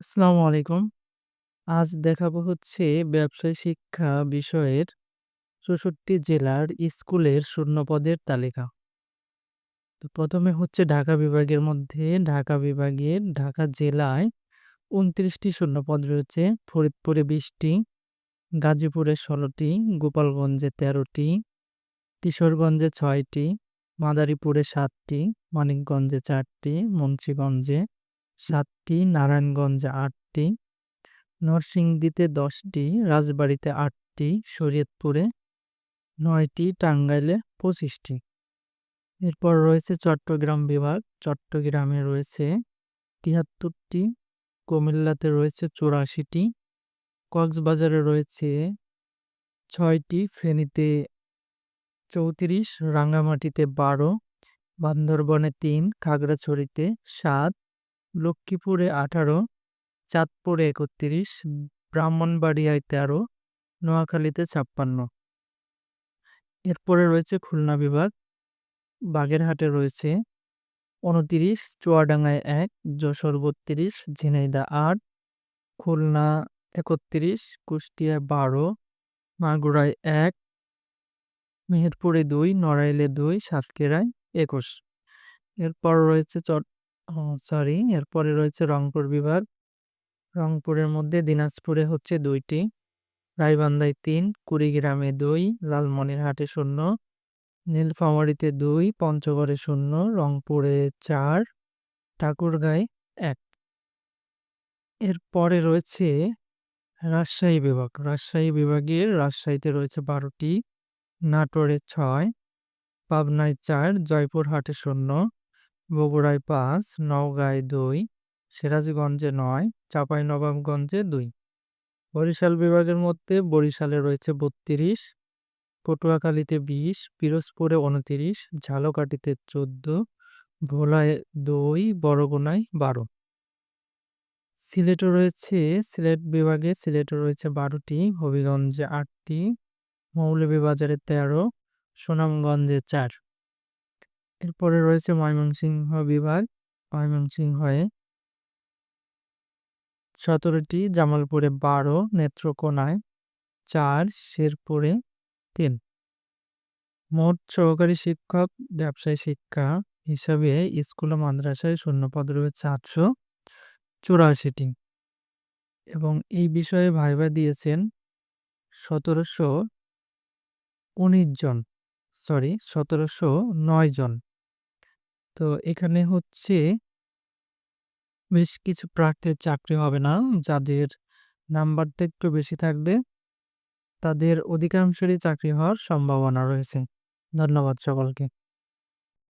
আসসালামু আলাইকুম। আজ দেখাবো হচ্ছে ব্যবসায় শিক্ষা বিষয়ের ৬৪ জেলার স্কুলের শূন্যপদের তালিকা। তো প্রথমে হচ্ছে ঢাকা বিভাগের মধ্যে ঢাকা বিভাগের ঢাকা জেলায় ২৯ টি শূন্যপদ রয়েছে। ফরিদপুরে ২০ টি, গাজীপুরে ১৬ টি, গোপালগঞ্জে ১৩ টি, কিশোরগঞ্জে ৬ টি, মাদারীপুরে ৭ টি, মানিকগঞ্জে ৪ টি, মুন্সিগঞ্জে ৭ টি, নারায়ণগঞ্জে আটটি নরসিংদীতে ১০ টি, রাজবাড়ীতে ৮ টি, শরীয়তপুরে ৯ টি, টাঙ্গাইলে পঁচিশটি এরপর রয়েছে চট্টগ্রাম বিভাগ। চট্টগ্রামে রয়েছে তিয়াত্তরটি কুমিল্লাতে রয়েছে ৮৪ টি, কক্সবাজারে রয়েছে ৬ টি, ফেনীতে ৩৪, রাঙ্গামাটিতে ১২, বান্দরবনে তিন খাগড়াছড়িতে ৭, লক্ষ্মীপুরে ১৮, চাঁদপুরে ৩১, ব্রাহ্মণবাড়িয়ায় ১৩, নোয়াখালীতে ৫৬। এরপরে রয়েছে খুলনা বিভাগ। বাগেরহাটে রয়েছে ২৯, চুয়াডাঙ্গায় এক যশোর ৩২, ঝিনাইদহ ৮, খুলনা ৩১, কুষ্টিয়ায় ১২, মাগুরায় এক মেহেরপুরে দুই নড়াইলে দুই সাতক্ষীরায় ২১। এরপর রয়েছে চট সরি এরপরে রয়েছে রংপুর বিভাগ। রংপুরের মধ্যে দিনাজপুরে হচ্ছে ২টি, গাইবান্ধায় ৩, কুড়িগ্রামে ২, লালমনিরহাটে ০, নীলফামারীতে ২, পঞ্চগড়ে ০, রংপুরে ৪, ঠাকুরগাঁয়ে ১। এরপরে রয়েছে রাজশাহী বিভাগ। রাজশাহী বিভাগের রাজশাহীতে রয়েছে ১২টি, নাটোরে ৬, পাবনায় ৪, জয়পুরহাটে ০, বগুড়ায় পাঁচ নওগাঁয় দুই সিরাজগঞ্জে ৯, চাঁপাইনবাবগঞ্জে দুই বরিশাল বিভাগের মধ্যে বরিশালে রয়েছে ৩২, পটুয়াখালীতে ২০, পিরোজপুরে ২৯, ঝালকাঠিতে ১৪, ভোলায় ২, বরগুনায় ১২। সিলেটে রয়েছে সিলেট বিভাগে সিলেটে রয়েছে ১২টি, হবিগঞ্জে আটটি মৌলভীবাজারে ১৩, সুনামগঞ্জে ৪। এরপরে রয়েছে ময়মনসিংহ বিভাগ। ময়মনসিংহে ১৭টি, জামালপুরে ১২, নেত্রকোনায় চার শেরপুরে তিন। মোট সহকারী শিক্ষক ব্যবসায় শিক্ষা হিসাবে স্কুল ও মাদ্রাসায় শূন্যপদ রয়েছে ৮৮৪টি এবং এই বিষয়ে ভাইবা দিয়েছেন ১৭১৯ জন। সরি ১৭০৯ জন। তো এখানে হচ্ছে বেশ কিছু প্রার্থীর চাকরি হবে না। যাদের নাম্বারটা একটু বেশি থাকবে তাদের অধিকাংশেরই চাকরি হওয়ার সম্ভাবনা রয়েছে। ধন্যবাদ সকলকে।